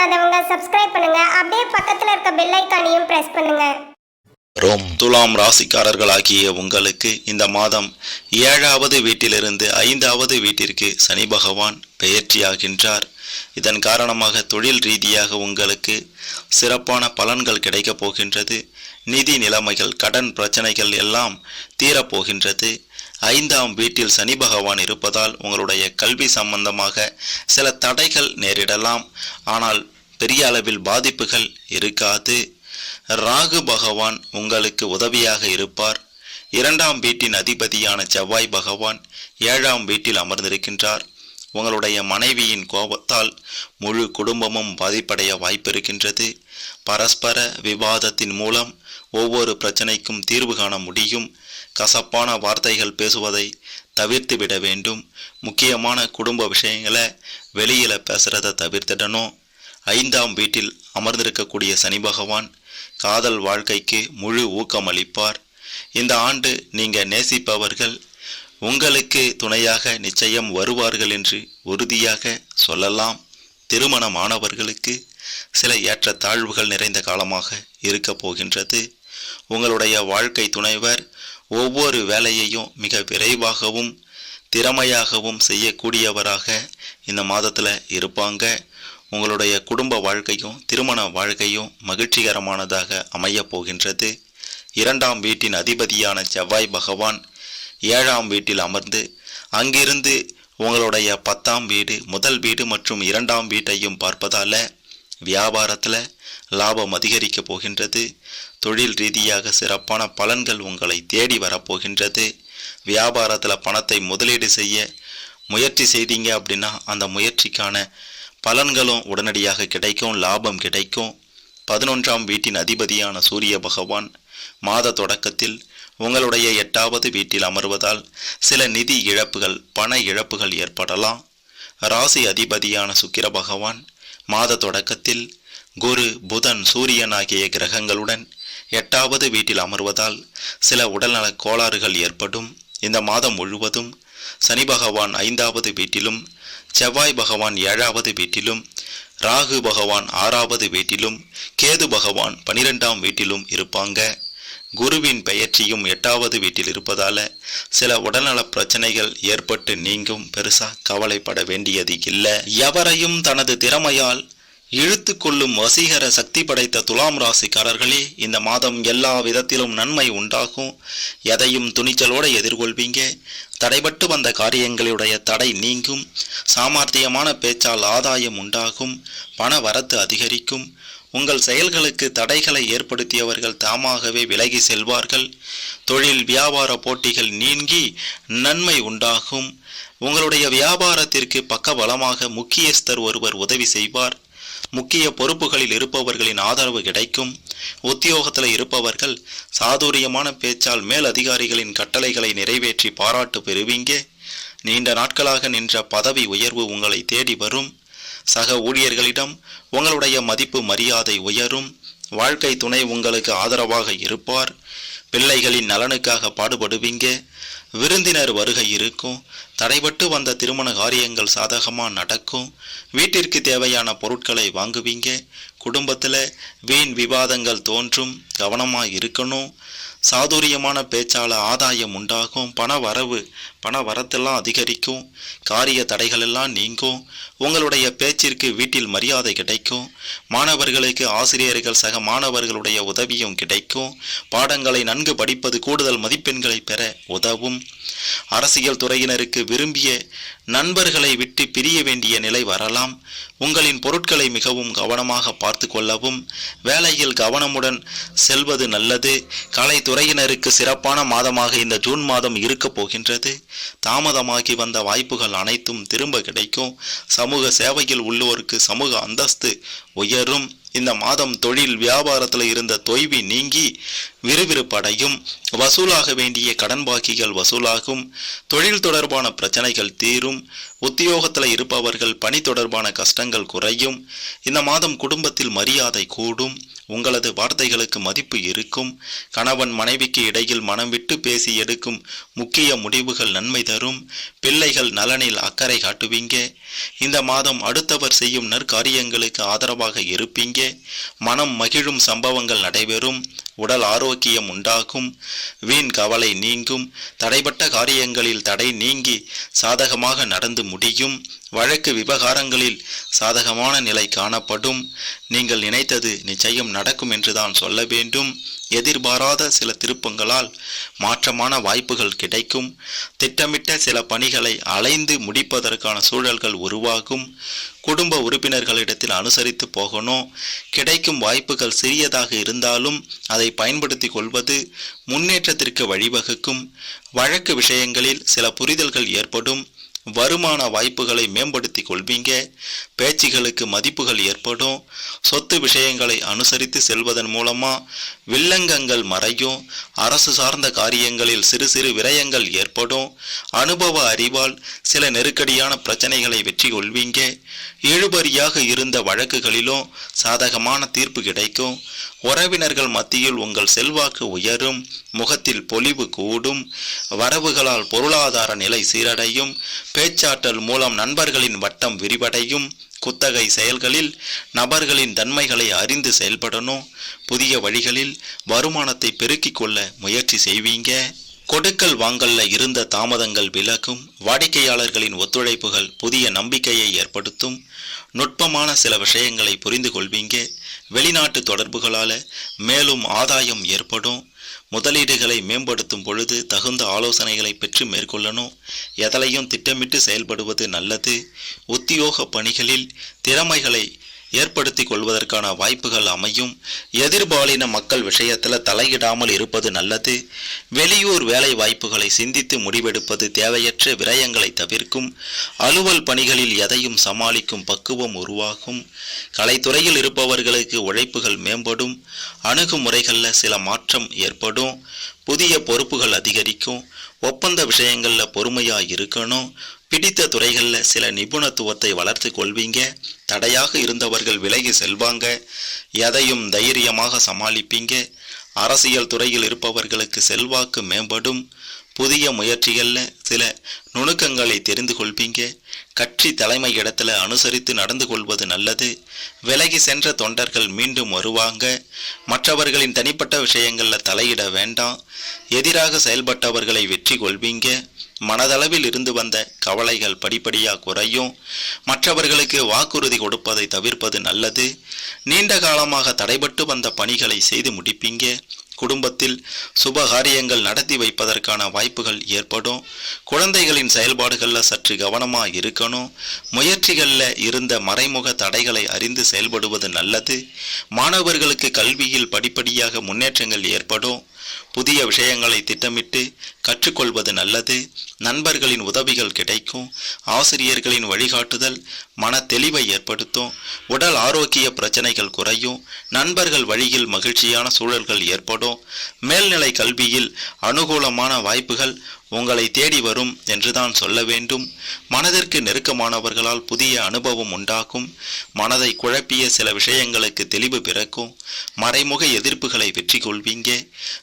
பண்ணாதவங்க சப்ஸ்கிரைப் பண்ணுங்க. அப்படியே பக்கத்துல இருக்க பெல் ஐக்கானையும் பிரஸ் பண்ணுங்க. ரோம் துலாம் ராசிக்காரர்களாகிய உங்களுக்கு இந்த மாதம் ஏழாவது வீட்டிலிருந்து ஐந்தாவது வீட்டிற்கு சனி பகவான் பெயர்ச்சியாகின்றார். இதன் காரணமாக தொழில் ரீதியாக உங்களுக்கு சிறப்பான பலன்கள் கிடைக்கப் போகின்றது. நிதி நிலைமைகள் கடன் பிரச்சனைகள் எல்லாம் தீரப்போகின்றது ஐந்தாம் வீட்டில் சனி பகவான் இருப்பதால் உங்களுடைய கல்வி சம்பந்தமாக சில தடைகள் நேரிடலாம். ஆனால் பெரிய அளவில் பாதிப்புகள் இருக்காது. ராகு பகவான் உங்களுக்கு உதவியாக இருப்பார். இரண்டாம் வீட்டின் அதிபதியான செவ்வாய் பகவான் ஏழாம் வீட்டில் அமர்ந்திருக்கின்றார். உங்களுடைய மனைவியின் கோபத்தால் முழு குடும்பமும் பாதிப்படைய வாய்ப்பிருக்கின்றது. பரஸ்பர விவாதத்தின் மூலம் ஒவ்வொரு பிரச்சனைக்கும் தீர்வு காண முடியும். கசப்பான வார்த்தைகள் பேசுவதை தவிர்த்து விட வேண்டும். முக்கியமான குடும்ப விஷயங்களை வெளியில் பேசுகிறத தவிர்த்திடணும். ஐந்தாம் வீட்டில் அமர்ந்திருக்கக்கூடிய சனி பகவான் காதல் வாழ்க்கைக்கு முழு ஊக்கம் அளிப்பார். இந்த ஆண்டு நீங்கள் நேசிப்பவர்கள் உங்களுக்கு துணையாக நிச்சயம் வருவார்கள் என்று உறுதியாக சொல்லலாம். திருமணமானவர்களுக்கு சில ஏற்ற தாழ்வுகள் நிறைந்த காலமாக இருக்க போகின்றது. உங்களுடைய வாழ்க்கை துணைவர் ஒவ்வொரு வேலையையும் மிக விரைவாகவும் திறமையாகவும் செய்யக்கூடியவராக இந்த மாதத்தில் இருப்பாங்க. உங்களுடைய குடும்ப வாழ்க்கையும் திருமண வாழ்க்கையும் மகிழ்ச்சிகரமானதாக அமையப் போகின்றது. இரண்டாம் வீட்டின் அதிபதியான செவ்வாய் பகவான் ஏழாம் வீட்டில் அமர்ந்து அங்கிருந்து உங்களுடைய பத்தாம் வீடு முதல் வீடு மற்றும் இரண்டாம் வீட்டையும் பார்ப்பதால வியாபாரத்தில் லாபம் அதிகரிக்கப் போகின்றது. தொழில் ரீதியாக சிறப்பான பலன்கள் உங்களை தேடி வரப்போகின்றது வியாபாரத்தில் பணத்தை முதலீடு செய்ய முயற்சி செய்தீங்க அப்படின்னா அந்த முயற்சிக்கான பலன்களும் உடனடியாக கிடைக்கும் லாபம் கிடைக்கும். பதினொன்றாம் வீட்டின் அதிபதியான சூரிய பகவான் மாத தொடக்கத்தில் உங்களுடைய எட்டாவது வீட்டில் அமர்வதால் சில நிதி இழப்புகள் பண இழப்புகள் ஏற்படலாம். ராசி அதிபதியான சுக்கிர பகவான் மாத தொடக்கத்தில் குரு புதன் சூரியன் ஆகிய கிரகங்களுடன் எட்டாவது வீட்டில் அமர்வதால் சில உடல்நலக் கோளாறுகள் ஏற்படும். இந்த மாதம் முழுவதும் சனி பகவான் ஐந்தாவது வீட்டிலும் செவ்வாய் பகவான் ஏழாவது வீட்டிலும் ராகு பகவான் ஆறாவது வீட்டிலும் கேது பகவான் பனிரெண்டாம் வீட்டிலும் இருப்பாங்க. குருவின் பெயர்ச்சியும் எட்டாவது வீட்டில் இருப்பதால சில உடல்நல பிரச்சனைகள் ஏற்பட்டு நீங்கும் பெருசா கவலைப்பட வேண்டியது இல்லை. எவரையும் தனது திறமையால் இழுத்து கொள்ளும் வசீகர சக்தி படைத்த துலாம் ராசிக்காரர்களே இந்த மாதம் எல்லா விதத்திலும் நன்மை உண்டாகும். எதையும் துணிச்சலோடு எதிர்கொள்வீங்க. தடைபட்டு வந்த காரியங்களுடைய தடை நீங்கும். சாமர்த்தியமான பேச்சால் ஆதாயம் உண்டாகும். பண வரத்து அதிகரிக்கும். உங்கள் செயல்களுக்கு தடைகளை ஏற்படுத்தியவர்கள் தாமாகவே விலகி செல்வார்கள். தொழில் வியாபார போட்டிகள் நீங்கி நன்மை உண்டாகும். உங்களுடைய வியாபாரத்திற்கு பக்கபலமாக முக்கியஸ்தர் ஒருவர் உதவி செய்வார். முக்கிய பொறுப்புகளில் இருப்பவர்களின் ஆதரவு கிடைக்கும். உத்தியோகத்தில் இருப்பவர்கள் சாதுரியமான பேச்சால் மேல் அதிகாரிகளின் கட்டளைகளை நிறைவேற்றி பாராட்டு பெறுவீங்க. நீண்ட நாட்களாக நின்ற பதவி உயர்வு உங்களை தேடி வரும். சக ஊழியர்களிடம் உங்களுடைய மதிப்பு மரியாதை உயரும். வாழ்க்கை துணை உங்களுக்கு ஆதரவாக இருப்பார். பிள்ளைகளின் நலனுக்காக பாடுபடுவீங்க. விருந்தினர் வருகை இருக்கும். தடைபட்டு வந்த திருமண காரியங்கள் சாதகமாக நடக்கும். வீட்டிற்கு தேவையான பொருட்களை வாங்குவீங்க. குடும்பத்தில் வீண் விவாதங்கள் தோன்றும். கவனமாக இருக்கணும். சாதுரியமான பேச்சால் ஆதாயம் உண்டாகும். பண வரவு பண வரத்தெல்லாம் அதிகரிக்கும். காரிய தடைகள் எல்லாம் நீங்கும். உங்களுடைய பேச்சிற்கு வீட்டில் மரியாதை கிடைக்கும். மாணவர்களுக்கு ஆசிரியர்கள் சக மாணவர்களுடைய உதவியும் கிடைக்கும். பாடங்களை நன்கு படிப்பது கூடுதல் மதிப்பெண்களை பெற உதவும். அரசியல் துறையினருக்கு விரும்பிய நண்பர்களை விட்டு பிரிய வேண்டிய நிலை வரலாம். உங்களின் பொருட்களை மிகவும் கவனமாக பார்த்து கொள்ளவும் வேலையில் கவனமுடன் செல்வது நல்லது. கலைத்துறையினருக்கு சிறப்பான மாதமாக இந்த ஜூன் மாதம் இருக்க போகின்றது. தாமதமாகி வந்த வாய்ப்புகள் அனைத்தும் திரும்ப கிடைக்கும். சமூக சேவையில் உள்ளோருக்கு சமூக அந்தஸ்து உயரும். இந்த மாதம் தொழில் வியாபாரத்தில் இருந்த தொய்வி நீங்கி விறுவிறுப்படையும். வசூலாக வேண்டிய கடன் பாக்கிகள் வசூலாகும். தொழில் தொடர்பான பிரச்சனைகள் தீரும். உத்தியோகத்தில் இருப்பவர்கள் பணி தொடர்பான கஷ்டங்கள் குறையும். இந்த மாதம் குடும்பத்தில் மரியாதை கூடும். உங்களது வார்த்தைகளுக்கு மதிப்பு இருக்கும். கணவன் மனைவிக்கு இடையில் மனம் விட்டு பேசி எடுக்கும் முக்கிய முடிவுகள் நன்மை தரும். பிள்ளைகள் நலனில் அக்கறை காட்டுவீங்க. இந்த மாதம் அடுத்தவர் செய்யும் நற்காரியங்களுக்கு ஆதரவாக இருப்பீங்க. மனம் மகிழும் சம்பவங்கள் நடைபெறும். உடல் ஆரோக்கியம் உண்டாகும். வீண் கவலை நீங்கும். தடைபட்ட காரியங்களில் தடை நீங்கி சாதகமாக நடந்து முடியும். வழக்கு விவகாரங்களில் சாதகமான நிலை காணப்படும். நீங்கள் நினைத்தது நிச்சயம் நடக்கும் என்றுதான் சொல்ல வேண்டும். எதிர்பாராத சில திருப்பங்களால் மாற்றமான வாய்ப்புகள் கிடைக்கும். திட்டமிட்ட சில பணிகளை அலைந்து முடிப்பதற்கான சூழல்கள் உருவாகும். குடும்ப உறுப்பினர்களிடத்தில் அனுசரித்து போகணும். கிடைக்கும் வாய்ப்புகள் சிறியதாக இருந்தாலும் அதை பயன்படுத்தி கொள்வது முன்னேற்றத்திற்கு வழிவகுக்கும். வழக்கு விஷயங்களில் சில புரிதல்கள் ஏற்படும். வருமான வாய்ப்புகளை மேம்படுத்தி கொள்வீங்க. முயற்சிகளுக்கு மதிப்புகள் ஏற்படும். சொத்து விஷயங்களை அனுசரித்து செல்வதன் மூலமா வில்லங்கங்கள் மறையும். அரசு சார்ந்த காரியங்களில் சிறு சிறு விரயங்கள் ஏற்படும். அனுபவ அறிவால் சில நெருக்கடியான பிரச்சனைகளை வெற்றி கொள்வீங்க. இழுபறியாக இருந்த வழக்குகளிலும் சாதகமான தீர்ப்பு கிடைக்கும். உறவினர்கள் மத்தியில் உங்கள் செல்வாக்கு உயரும். முகத்தில் பொலிவு கூடும். வரவுகளால் பொருளாதார நிலை சீரடையும். பேச்சாற்றல் மூலம் நண்பர்களின் வட்டம் விரிவடையும். குத்தகை செயல்களில் நபர்களின் தன்மைகளை அறிந்து செயல்படணும். புதிய வழிகளில் வருமானத்தை பெருக்கிக் கொள்ள முயற்சி செய்வீங்க. கொடுக்கல் வாங்கல்ல இருந்த தாமதங்கள் விலகும். வாடிக்கையாளர்களின் ஒத்துழைப்புகள் புதிய நம்பிக்கையை ஏற்படுத்தும். நுட்பமான சில விஷயங்களை புரிந்து கொள்வீங்க. வெளிநாட்டு தொடர்புகளால் மேலும் ஆதாயம் ஏற்படும். முதலீடுகளை மேம்படுத்தும் பொழுது தகுந்த ஆலோசனைகளை பெற்று மேற்கொள்ளணும். எதலையும் திட்டமிட்டு செயல்படுவது நல்லது. உத்தியோக பணிகளில் திறமைகளை ஏற்படுத்தி கொள்வதற்கான வாய்ப்புகள் அமையும். எதிர்பாலின மக்கள் விஷயத்தில் தலையிடாமல் இருப்பது நல்லது. வெளியூர் வேலை வாய்ப்புகளை சிந்தித்து முடிவெடுப்பது தேவையற்ற விரயங்களை தவிர்க்கும். அலுவல் பணிகளில் எதையும் சமாளிக்கும் பக்குவம் உருவாகும். கலைத்துறையில் இருப்பவர்களுக்கு உழைப்புகள் மேம்படும். அணுகுமுறைகளில் சில மாற்றம் ஏற்படும். புதிய பொறுப்புகள் அதிகரிக்கும் ஒப்பந்த விஷயங்களில் பொறுமையாக இருக்கணும் பிடித்த துறைகளில் சில நிபுணத்துவத்தை வளர்த்து கொள்வீங்க தடையாக இருந்தவர்கள் விலகி செல்வாங்க எதையும் தைரியமாக சமாளிப்பீங்க அரசியல் துறையில் இருப்பவர்களுக்கு செல்வாக்கு மேம்படும் புதிய முயற்சிகளில் சில நுணுக்கங்களை தெரிந்து கொள்வீங்க. கட்சி தலைமை இடத்துல அனுசரித்து நடந்து கொள்வது நல்லது. விலகி சென்ற தொண்டர்கள் மீண்டும் வருவாங்க. மற்றவர்களின் தனிப்பட்ட விஷயங்களில் தலையிட வேண்டாம். எதிராக செயல்பட்டவர்களை வெற்றி கொள்வீங்க. மனதளவில் இருந்து வந்த கவலைகள் படிப்படியாக குறையும். மற்றவர்களுக்கு வாக்குறுதி கொடுப்பதை தவிர்ப்பது நல்லது. நீண்ட காலமாக தடைபட்டு வந்த பணிகளை செய்து முடிப்பீங்க. குடும்பத்தில் சுபகாரியங்கள் நடத்தி வைப்பதற்கான வாய்ப்புகள் ஏற்படும். குழந்தைகளின் செயல்பாடுகளில் சற்று கவனமாக இருக்கணும். முயற்சிகளில் இருந்த மறைமுக தடைகளை அறிந்து செயல்படுவது நல்லது. மாணவர்களுக்கு கல்வியில் படிப்படியாக முன்னேற்றங்கள் ஏற்படும். புதிய விஷயங்களை திட்டமிட்டு கற்றுக்கொள்வது நல்லது. நண்பர்களின் உதவிகள் கிடைக்கும். ஆசிரியர்களின் வழிகாட்டுதல் மன தெளிவை ஏற்படுத்தும். உடல் ஆரோக்கிய பிரச்சனைகள் குறையும். நண்பர்கள் வழியில் மகிழ்ச்சியான சூழல்கள் ஏற்படும். மேல்நிலை கல்வியில் அனுகூலமான வாய்ப்புகள் உங்களை தேடி வரும் என்றுதான் சொல்ல வேண்டும். மனதிற்கு நெருக்கமானவர்களால் புதிய அனுபவம் உண்டாகும். மனதை குழப்பிய சில விஷயங்களுக்கு தெளிவு பிறக்கும். மறைமுக எதிர்ப்புகளை வெற்றி கொள்வீங்க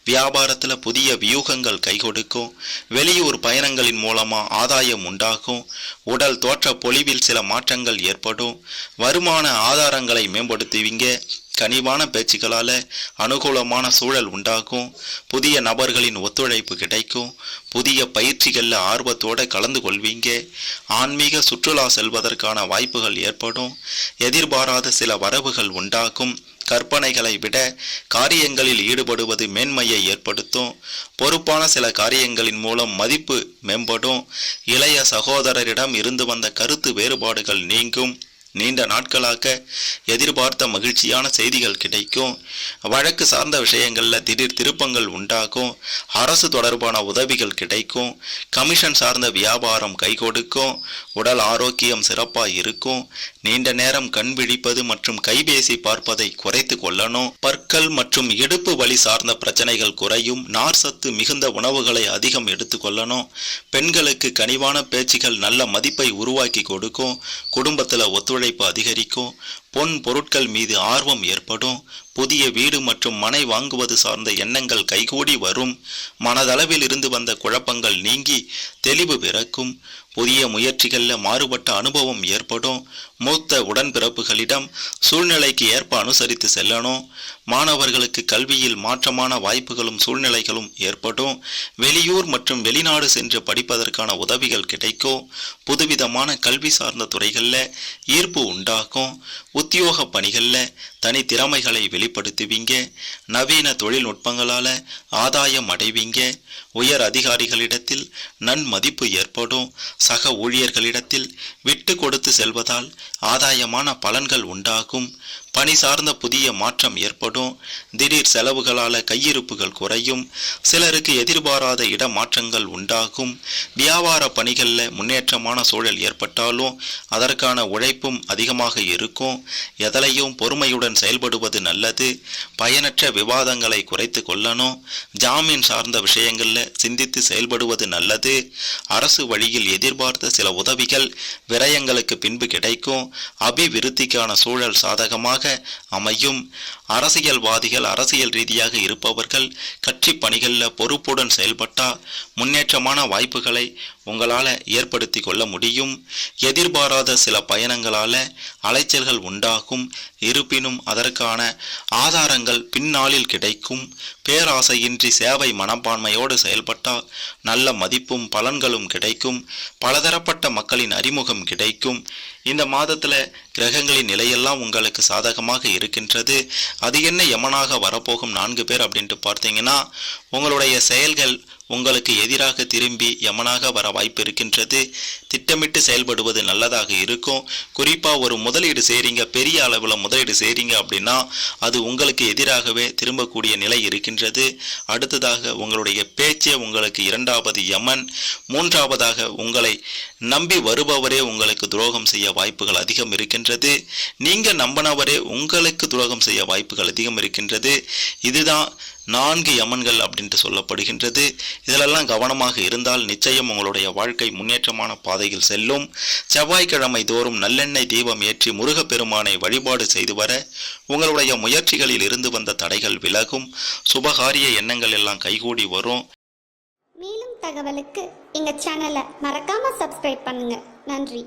வியாபார வியாபாரத்தில் புதிய வியூகங்கள் கைகொடுக்கும். வெளியூர் பயணங்களின் மூலமாக ஆதாயம் உண்டாகும். உடல் தோற்ற பொலிவில் சில மாற்றங்கள் ஏற்படும். வருமான ஆதாரங்களை மேம்படுத்துவீங்க. கனிவான பேச்சுக்களால் அனுகூலமான சூழல் உண்டாகும். புதிய நபர்களின் ஒத்துழைப்பு கிடைக்கும். புதிய பயிற்சிகளில் ஆர்வத்தோடு கலந்து கொள்வீங்க. ஆன்மீக சுற்றுலா செல்வதற்கான வாய்ப்புகள் ஏற்படும். எதிர்பாராத சில வரவுகள் உண்டாகும். கற்பனைகளை விட காரியங்களில் ஈடுபடுவது மேன்மையை ஏற்படுத்தும். பொறுப்பான சில காரியங்களின் மூலம் மதிப்பு மேம்படும். இளைய சகோதரரிடம் இருந்து வந்த கருத்து வேறுபாடுகள் நீங்கும். நீண்ட நாட்களாக எதிர்பார்த்த மகிழ்ச்சியான செய்திகள் கிடைக்கும். வழக்கு சார்ந்த விஷயங்களில் திடீர் திருப்பங்கள் உண்டாகும். அரசு தொடர்பான உதவிகள் கிடைக்கும். கமிஷன் சார்ந்த வியாபாரம் கை கொடுக்கும். உடல் ஆரோக்கியம் சிறப்பாக இருக்கும். நீண்ட நேரம் கண் விழிப்பது மற்றும் கைபேசி பார்ப்பதை குறைத்து கொள்ளணும். பற்கள் மற்றும் இடுப்பு வலி சார்ந்த பிரச்சனைகள் குறையும். நார் சத்து மிகுந்த உணவுகளை அதிகம் எடுத்துக்கொள்ளணும் பெண்களுக்கு கனிவான பேச்சுகள் நல்ல மதிப்பை உருவாக்கி கொடுக்கும். குடும்பத்தில் ஒத்துழை ஒத்துழைப்பு அதிகரிக்கும் பொன் பொருட்கள் மீது ஆர்வம் ஏற்படும். புதிய வீடு மற்றும் மனை வாங்குவது சார்ந்த எண்ணங்கள் கைகூடி வரும். மனதளவில் இருந்து வந்த குழப்பங்கள் நீங்கி தெளிவு பிறக்கும். புதிய முயற்சிகளில் மாறுபட்ட அனுபவம் ஏற்படும். மூத்த உடன்பிறப்புகளிடம் சூழ்நிலைக்கு ஏற்ப அனுசரித்து செல்லணும். மாணவர்களுக்கு கல்வியில் மாற்றமான வாய்ப்புகளும் சூழ்நிலைகளும் ஏற்படும். வெளியூர் மற்றும் வெளிநாடு சென்று படிப்பதற்கான உதவிகள் கிடைக்கும். புதுவிதமான கல்வி சார்ந்த துறைகளில் ஈர்ப்பு உண்டாகும். உத்தியோக பணிகளில் தனி திறமைகளை வெளிப்படுத்துவீங்க. நவீன தொழில்நுட்பங்களால் ஆதாயம் அடைவீங்க. உயர் அதிகாரிகளிடத்தில் நன்மதிப்பு ஏற்படும். சக ஊழியர்களிடத்தில் விட்டு கொடுத்து செல்வதால் ஆதாயமான பலன்கள் உண்டாகும். பணி சார்ந்த புதிய மாற்றம் ஏற்படும். திடீர் செலவுகளால கையிருப்புகள் குறையும். சிலருக்கு எதிர்பாராத இடமாற்றங்கள் உண்டாகும். வியாபார பணிகளில் முன்னேற்றமான சூழல் ஏற்பட்டாலும் அதற்கான உழைப்பும் அதிகமாக இருக்கும். எதலையும் பொறுமையுடன் செயல்படுவது நல்லது. பயனற்ற விவாதங்களை குறைத்து கொள்ளணும். ஜாமீன் சார்ந்த விஷயங்களில் சிந்தித்து செயல்படுவது நல்லது. அரசு வழியில் எதிர்பார்த்த சில உதவிகள் விரயங்களுக்கு பின்பு கிடைக்கும். அபிவிருத்திக்கான சூழல் சாதகமாக அமையும். அரசியல்வாதிகள் அரசியல் ரீதியாக இருப்பவர்கள் கட்சி பணிகளில் பொறுப்புடன் செயல்பட்டால் முன்னேற்றமான வாய்ப்புகளை உங்களால் ஏற்படுத்தி கொள்ள முடியும். எதிர்பாராத சில பயணங்களால் அலைச்சல்கள் உண்டாகும். இருப்பினும் அதற்கான ஆதாரங்கள் பின்னாளில் கிடைக்கும். பேராசையின்றி சேவை மனப்பான்மையோடு செயல்பட்டால் நல்ல மதிப்பும் பலன்களும் கிடைக்கும். பலதரப்பட்ட மக்களின் அறிமுகம் கிடைக்கும். இந்த மாதத்தில் கிரகங்களின் நிலையெல்லாம் உங்களுக்கு சாதகமாக இருக்கின்றது. அது என்ன யமனாக வரப்போகும் நான்கு பேர் அப்படின்ட்டு பார்த்தீங்கன்னா உங்களுடைய செயல்கள் உங்களுக்கு எதிராக திரும்பி யமனாக வர வாய்ப்பு இருக்கின்றது. திட்டமிட்டு செயல்படுவது நல்லதாக இருக்கும். குறிப்பாக ஒரு முதலீடு செய்கிறீங்க பெரிய அளவில் முதலீடு செய்கிறீங்க அப்படின்னா அது உங்களுக்கு எதிராகவே திரும்பக்கூடிய நிலை இருக்கின்றது. அடுத்ததாக உங்களுடைய பேச்சே உங்களுக்கு இரண்டாவது யமன். மூன்றாவதாக உங்களை நம்பி வருபவரே உங்களுக்கு துரோகம் செய்ய வாய்ப்புகள் அதிகம் இருக்கின்றது. நீங்கள் நம்பினவரே உங்களுக்கு துரோகம் செய்ய வாய்ப்புகள் அதிகம் இருக்கின்றது. இதுதான் நான்கு யமன்கள் அப்படின்ட்டு சொல்லப்படுகின்றது. இதிலெல்லாம் கவனமாக இருந்தால் நிச்சயம் உங்களுடைய வாழ்க்கை முன்னேற்றமான பாதையில் செல்லும். செவ்வாய்க்கிழமை தோறும் நல்லெண்ணெய் தீபம் ஏற்றி முருகப்பெருமானை வழிபாடு செய்து வர உங்களுடைய முயற்சிகளில் இருந்து வந்த தடைகள் விலகும். சுபகாரிய எண்ணங்கள் எல்லாம் கைகூடி வரும். மேலும் தகவலுக்கு எங்கள் சேனலை மறக்காம சப்ஸ்கிரைப் பண்ணுங்க. நன்றி.